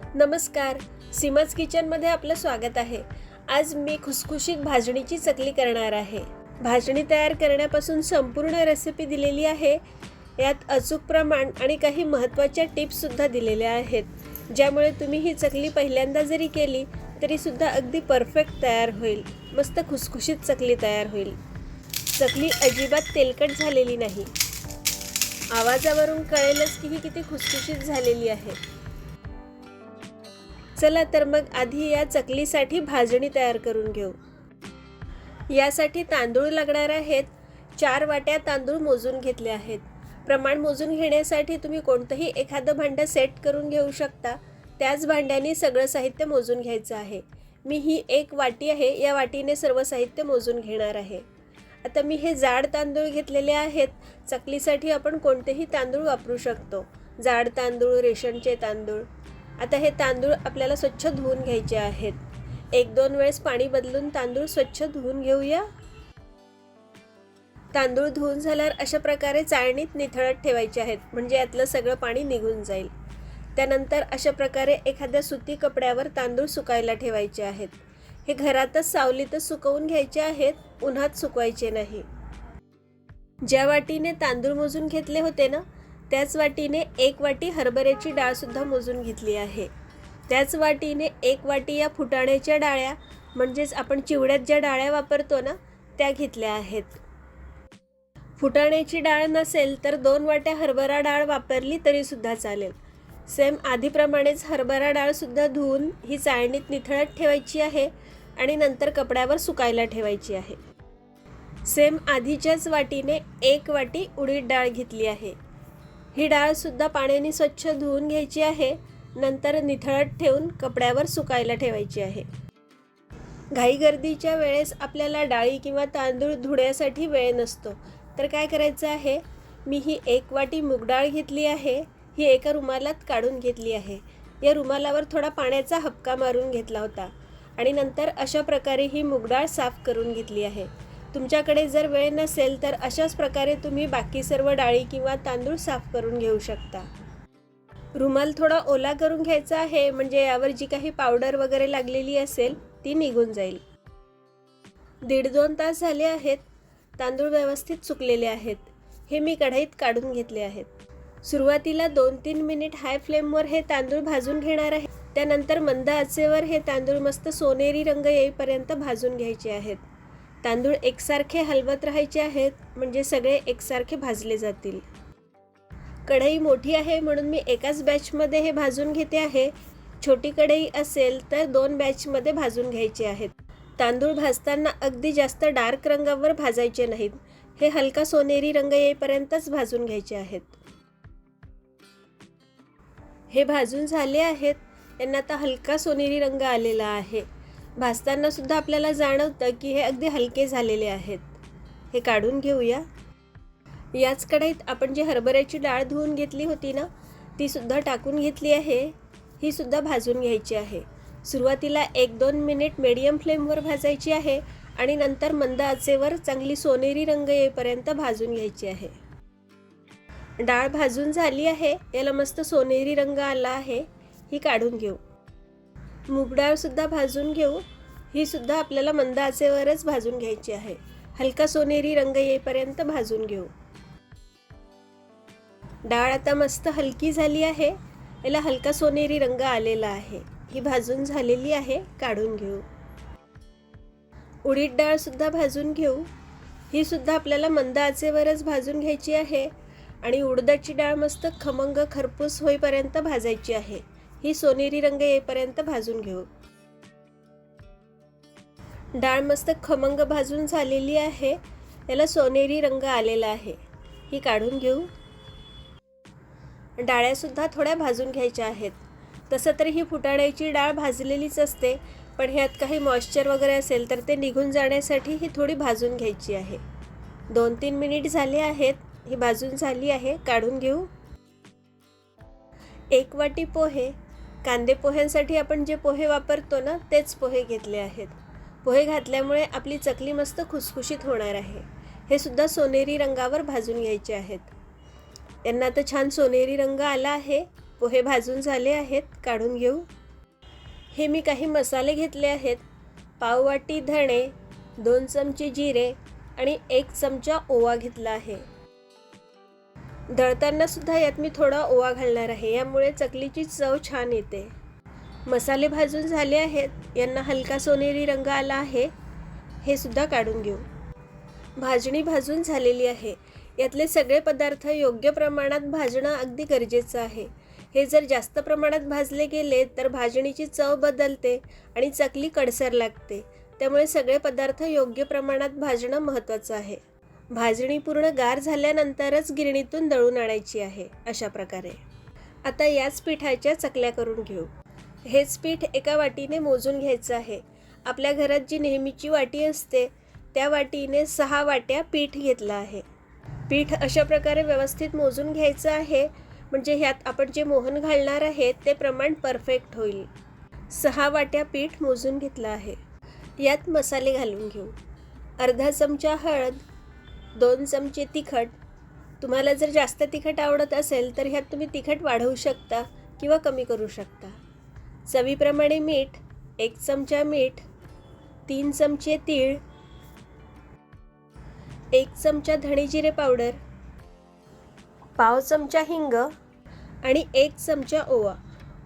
नमस्कार. सीमाज किचनमध्ये आपलं स्वागत आहे. आज मी खुसखुशीत भाजणीची चकली करणार आहे. भाजणी तयार करण्यापासून संपूर्ण रेसिपी दिलेली आहे. यात अचूक प्रमाण आणि काही महत्त्वाच्या टिप्ससुद्धा दिलेल्या आहेत. ज्यामुळे तुम्ही ही चकली पहिल्यांदा जरी केली तरीसुद्धा अगदी परफेक्ट तयार होईल. मस्त खुसखुशीत चकली तयार होईल. चकली अजिबात तेलकट झालेली नाही. आवाजावरून कळेलच की ही किती खुसखुशीत झालेली आहे. चला तर मग आधी या चकलीसाठी भाजणी तयार करून घेऊ. यासाठी तांदूळ लागणार आहेत. चार वाट्या तांदूळ मोजून घेतले आहेत. प्रमाण मोजून घेण्यासाठी तुम्ही कोणतंही एखादं भांडं सेट करून घेऊ शकता. त्याच भांड्याने सगळं साहित्य मोजून घ्यायचं आहे. मी ही एक वाटी आहे. या वाटीने सर्व साहित्य मोजून घेणार आहे. आता मी हे जाड तांदूळ घेतलेले आहेत. चकलीसाठी आपण कोणतेही तांदूळ वापरू शकतो. जाड तांदूळ रेशनचे तांदूळ. आता हे तांदूळ आपल्याला स्वच्छ धुवून घ्यायचे आहेत. एक दोन वेळेस पाणी बदलून तांदूळ स्वच्छ धुवून घेऊया. तांदूळ धुवून झाल्यावर अशा प्रकारे चाळणीत निथळत ठेवायचे आहेत. म्हणजे यातलं सगळं पाणी निघून जाईल. त्यानंतर अशा प्रकारे एखाद्या सुती कपड्यावर तांदूळ सुकायला ठेवायचे आहेत. हे घरातच सावलीतच सुकवून घ्यायचे आहेत. उन्हात सुकवायचे नाही. ज्या वाटीने तांदूळ मोजून घेतले होते ना त्याच वाटीने एक वाटी हरभऱ्याची डाळसुद्धा मोजून घेतली आहे. त्याच वाटीने एक वाटी या फुटाण्याच्या डाळ्या म्हणजेच आपण चिवड्यात ज्या डाळ्या वापरतो ना त्या घेतल्या आहेत. फुटाण्याची डाळ नसेल तर दोन वाट्या हरभरा डाळ वापरली तरीसुद्धा चालेल. सेम आधीप्रमाणेच हरभरा डाळसुद्धा धुवून ही चाळणीत निथळत ठेवायची आहे आणि नंतर कपड्यावर सुकायला ठेवायची आहे. सेम आधीच्याच वाटीने एक वाटी उडीद डाळ घेतली आहे. ही डाळसुद्धा पाण्याने स्वच्छ धुवून घ्यायची आहे. नंतर निथळत ठेवून कपड्यावर सुकायला ठेवायची आहे. घाई गर्दीच्या वेळेस आपल्याला डाळी किंवा तांदूळ धुण्यासाठी वेळ नसतो. तर काय करायचं आहे? मी ही एक वाटी मूगडाळ घेतली आहे. ही एका रुमालात काढून घेतली आहे. या रुमालावर थोडा पाण्याचा हपका मारून घेतला होता. आणि नंतर अशा प्रकारे ही मूगडाळ साफ करून घेतली आहे. तुमच्याकडे जर वेळ नसेल तर अशाच प्रकारे तुम्ही बाकी सर्व डाळी किंवा तांदूळ साफ करून घेऊ शकता. रुमाल थोडा ओला करून घ्यायचा आहे म्हणजे यावर जी काही पावडर वगैरे लागलेली असेल ती निघून जाईल. दीड दोन तास झाले आहेत तांदूळ व्यवस्थित चुकलेले आहेत. हे मी कढईत काढून घेतले आहेत. सुरुवातीला दोन तीन मिनिट हाय फ्लेमवर हे तांदूळ भाजून घेणार आहे. त्यानंतर मंद आचेवर हे तांदूळ मस्त सोनेरी रंग येईपर्यंत भाजून घ्यायचे आहेत. तांदूळ एकसारखे हलवत राहायचे आहेत म्हणजे सगळे एकसारखे भाजले जातील. कढई मोठी आहे म्हणून मी एकाच बॅचमध्ये हे भाजून घेते आहे. छोटी कढई असेल तर दोन बॅचमध्ये भाजून घ्यायचे आहेत. तांदूळ भाजताना अगदी जास्त डार्क रंगावर भाजायचे नाहीत. हे हलका सोनेरी रंग येईपर्यंतच भाजून घ्यायचे आहेत. हे भाजून झाले आहेत. यांना आता हलका सोनेरी रंग आलेला आहे. भाजताना सुद्धा आपल्याला जाणवतं की हे अगदी हलके झालेले आहेत. हे काढून घेऊया. याच कढईत आपण जी हरभऱ्याची डाळ धुवून घेतली होती ना ती सुद्धा टाकून घेतली आहे. ही सुद्धा भाजून घ्यायची आहे. सुरुवातीला एक दोन मिनिट मीडियम फ्लेमवर भाजायची आहे आणि नंतर मंद आचेवर चांगली सोनेरी रंग येईपर्यंत भाजून घ्यायची आहे. डाळ भाजून झाली आहे. याला मस्त सोनेरी रंग आला आहे. ही काढून घेऊ. मूग डाळसुद्धा भाजून घेऊ ही सुद्धा आपल्याला मंद आचेवरच भाजून घ्यायची आहे. हलका सोनेरी रंग येईपर्यंत भाजून घेऊ. डाळ आता मस्त हलकी झाली आहे. याला हलका सोनेरी रंग आलेला आहे. ही भाजून झालेली आहे काढून घेऊ. उडीद डाळसुद्धा भाजून घेऊ. ही सुद्धा आपल्याला मंद आचेवरच भाजून घ्यायची आहे आणि उडदाची डाळ मस्त खमंग खरपूस होईपर्यंत भाजायची आहे. ही सोनेरी रंग येईपर्यंत भाजून घेऊ. डाळ मस्त खमंग भाजून झालेली आहे. याला सोनेरी रंग आलेला आहे. ही काढून घेऊ. डाळ्यासुद्धा थोड्या भाजून घ्यायच्या आहेत. तसं तर ही फुटाण्याची डाळ भाजलेलीच असते पण ह्यात काही मॉइश्चर वगैरे असेल तर ते निघून जाण्यासाठी ही थोडी भाजून घ्यायची आहे. दोन तीन मिनिट झाले आहेत. ही भाजून झाली आहे. काढून घेऊ. एक वाटी पोहे कांदे पोह्यांसाठी आपण जे पोहे वापरतो ना तेच पोहे घेतले आहेत. पोहे घातल्यामुळे आपली चकली मस्त खुसखुशीत होणार आहे. हे सुद्धा सोनेरी रंगावर भाजून घ्यायचे आहेत. यांना आता छान सोनेरी रंग आला आहे. पोहे भाजून झाले आहेत. काढून घेऊ. हे मी काही मसाले घेतले आहेत. पाववाटी धणे दोन चमचे जिरे आणि एक चमचा ओवा घेतला आहे. दळताना सुद्धा यात मी थोडा ओवा घालणार आहे. यामुळे चकलीची चव छान येते. मसाले भाजून झाले आहेत. यांना हलका सोनेरी रंग आला आहे. हे सुद्धा काढून घेऊ. भाजणी भाजून झालेली आहे. यातले सगळे पदार्थ योग्य प्रमाणात भाजणं अगदी गरजेचं आहे. हे जर जास्त प्रमाणात भाजले गेले तर भाजणीची चव बदलते आणि चकली कडसर लागते. त्यामुळे सगळे पदार्थ योग्य प्रमाणात भाजणं महत्त्वाचं आहे. भाजणी पूर्ण गार झाल्यानंतरच गिरणीतून दळून आणायची आहे अशा प्रकारे. आता याच पिठाच्या चकल्या करून घेऊ. हेच पीठ एका वाटीने मोजून घ्यायचं आहे. आपल्या घरात जी नेहमीची वाटी असते त्या वाटीने सहा वाट्या पीठ घेतलं आहे. पीठ अशा प्रकारे व्यवस्थित मोजून घ्यायचं आहे म्हणजे ह्यात आपण जे मोहन घालणार आहे ते प्रमाण परफेक्ट होईल. सहा वाट्या पीठ मोजून घेतलं आहे. यात मसाले घालून घेऊ. अर्धा चमचा हळद दोन चमचे तिखट. तुम्हाला जर जास्त तिखट आवडत असेल तर ह्यात तुम्ही तिखट वाढवू शकता किंवा कमी करू शकता. चवीप्रमाणे मीठ एक चमचा मीठ तीन चमचे तीळ एक चमचा धणे जिरे पावडर पाव चमचा हिंग आणि एक चमचा ओवा.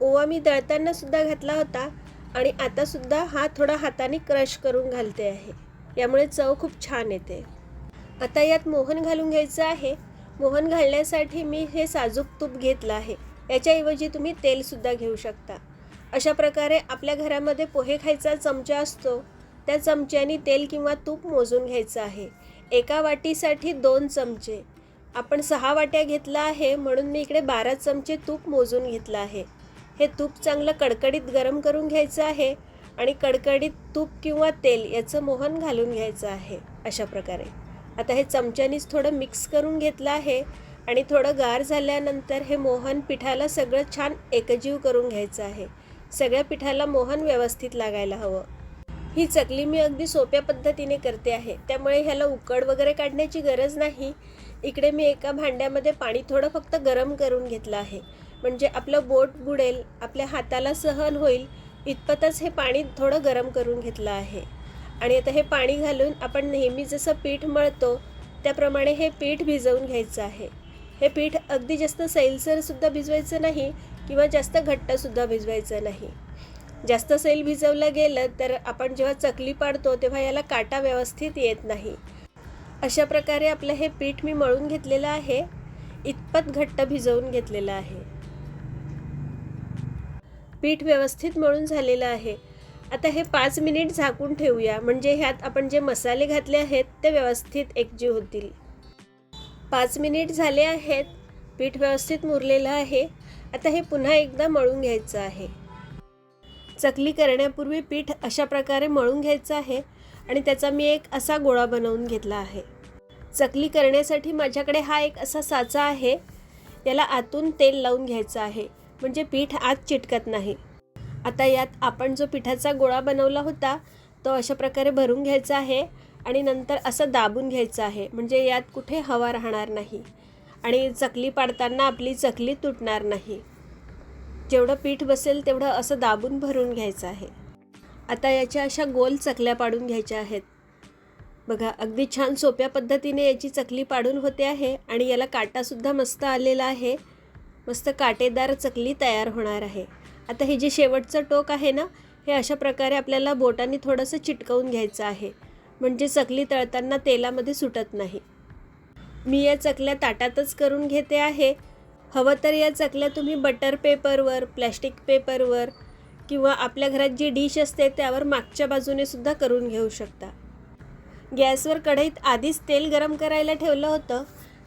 ओवा मी दळताना सुद्धा घातला होता आणि आतासुद्धा हा थोडा हाताने क्रश करून घालते आहे. यामुळे चव खूप छान येते. आता यात मोहन घालून घ्यायचं आहे. मोहन घालण्यासाठी मी हे साजूक तूप घेतलं आहे. याच्याऐवजी तुम्ही तेलसुद्धा घेऊ शकता. अशा प्रकारे आपल्या घरामध्ये पोहे खायचा चमचा असतो. त्या चमच्याने तेल किंवा तूप मोजून घ्यायचं आहे. एका वाटीसाठी दोन चमचे. आपण सहा वाट्या घेतला आहे म्हणून मी इकडे बारा चमचे तूप मोजून घेतलं आहे. हे तूप चांगलं कडकडीत गरम करून घ्यायचं आहे आणि कडकडीत तूप किंवा तेल याचं मोहन घालून घ्यायचं आहे. अशा प्रकारे. आता हे चमच्यानीच थोडं मिक्स करून घेतलं आहे आणि थोडं गार झाल्यानंतर हे मोहन पिठाला सगळं छान एकजीव करून घ्यायचं आहे. सगळ्या पिठाला मोहन व्यवस्थित लागायला हवं. ही चकली मी अगदी सोप्या पद्धतीने करते आहे. त्यामुळे ह्याला उकड वगैरे काढण्याची गरज नाही. इकडे मी एका भांड्यामध्ये पाणी थोडं फक्त गरम करून घेतलं आहे. म्हणजे आपलं बोट बुडेल आपल्या हाताला सहन होईल इतपतच हे पाणी थोडं गरम करून घेतलं आहे. आणि आता हे पाणी घालून आपण नेहमी जसं पीठ मळतो त्याप्रमाणे हे पीठ भिजवून घ्यायचं आहे. हे पीठ अगदी जास्त सैलसरसुद्धा भिजवायचं नाही किंवा जास्त घट्टसुद्धा भिजवायचं नाही. जास्त सैल भिजवलं गेलं तर आपण जेव्हा चकली पाडतो तेव्हा याला काटा व्यवस्थित येत नाही. अशा प्रकारे आपलं हे पीठ मी मळून घेतलेलं आहे. इतपत घट्ट भिजवून घेतलेलं आहे. पीठ व्यवस्थित मळून झालेलं आहे. आता हे पाच मिनिट झाकून ठेवूया. म्हणजे ह्यात आपण जे मसाले घातले आहेत ते व्यवस्थित एकजीव होतील. पाच मिनिट झाले आहेत. पीठ व्यवस्थित मुरलेलं आहे. आता हे पुन्हा एकदा मळून घ्यायचं आहे. चकली करण्यापूर्वी पीठ अशा प्रकारे मळून घ्यायचं आहे आणि त्याचा मी एक असा गोळा बनवून घेतला आहे. चकली करण्यासाठी माझ्याकडे हा एक असा साचा आहे. याला आतून तेल लावून घ्यायचं आहे. म्हणजे पीठ आत चिटकत नाही. आता यात आपण जो पिठाचा गोळा बनवला होता तो अशा प्रकारे भरून घ्यायचा आहे आणि नंतर असं दाबून घ्यायचं आहे. म्हणजे यात कुठे हवा राहणार नाही आणि चकली पाडताना आपली चकली तुटणार नाही. जेवढं पीठ बसेल तेवढं असं दाबून भरून घ्यायचं आहे. आता याच्या अशा गोल चकल्या पाडून घ्यायच्या आहेत. बघा अगदी छान सोप्या पद्धतीने याची चकली पाडून होते आहे आणि याला काटासुद्धा मस्त आलेला आहे. मस्त काटेदार चकली तयार होणार आहे. आता हे जे शेवटचं टोक आहे ना हे अशा प्रकारे आपल्याला बोटाने थोडंसं चिटकवून घ्यायचं आहे. म्हणजे चकली तळताना तेलामध्ये सुटत नाही. मी या चकल्या ताटातच करून घेते आहे. हवं तर या चकल्या तुम्ही बटर पेपरवर प्लॅस्टिक पेपरवर किंवा आपल्या घरात जी डिश असते त्यावर मागच्या बाजूने सुद्धा करून घेऊ शकता. गॅसवर कढईत आधीच तेल गरम करायला ठेवलं होतं.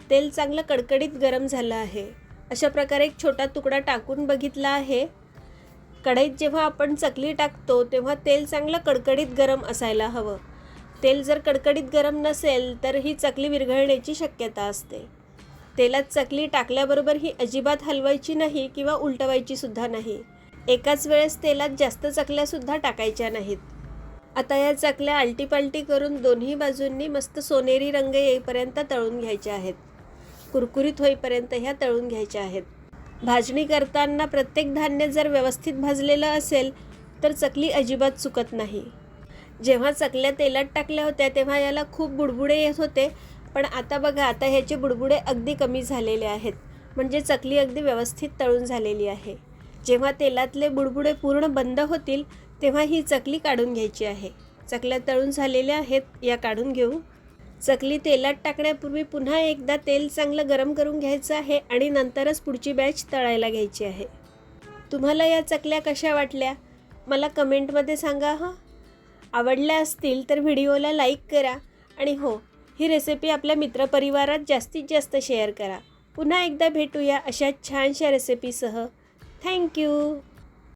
तेल चांगलं कडकडीत गरम झालं आहे. अशा प्रकारे एक छोटा तुकडा टाकून बघितला आहे. कढईत जेव्हा आपण चकली टाकतो तेव्हा तेल चांगलं कडकडीत गरम असायला हवं. तेल जर कडकडीत गरम नसेल तर ही चकली विरघळण्याची शक्यता असते. तेलात चकली टाकल्याबरोबर ही अजिबात हलवायची नाही किंवा उलटवायची सुद्धा नाही. एकाच वेळेस तेलात जास्त चकल्यासुद्धा टाकायच्या नाहीत. आता या चकल्या आलटीपालटी करून दोन्ही बाजूंनी मस्त सोनेरी रंग येईपर्यंत तळून घ्यायच्या आहेत. कुरकुरीत होईपर्यंत ह्या तळून घ्यायच्या आहेत. भाजणी करताना प्रत्येक धान्य जर व्यवस्थित भाजलेलं असेल तर चकली अजिबात चुकत नाही. जेव्हा चकल्या तेलात टाकल्या होत्या तेव्हा याला खूप बुडबुडे येत होते. पण आता बघा आता ह्याचे बुडबुडे अगदी कमी झालेले आहेत. म्हणजे चकली अगदी व्यवस्थित तळून झालेली आहे. जेव्हा तेलातले बुडबुडे पूर्ण बंद होतील तेव्हा ही चकली काढून घ्यायची आहे. चकल्या तळून झालेल्या आहेत या काढून घेऊ. चकली तेलात टाकण्यापूर्वी पुन्हा एकदा तेल चांगलं गरम करून घ्यायचं आहे आणि नंतरच पुढची बॅच तळायला घ्यायची आहे. तुम्हाला या चकल्या कशा वाटल्या? मला कमेंटमध्ये सांगा हं. आवडल्या असतील तर व्हिडिओला लाईक करा आणि हो ही रेसिपी आपल्या मित्रपरिवारात जास्तीत जास्त शेअर करा. पुन्हा एकदा भेटूया अशा छानशा रेसिपीसह थँक्यू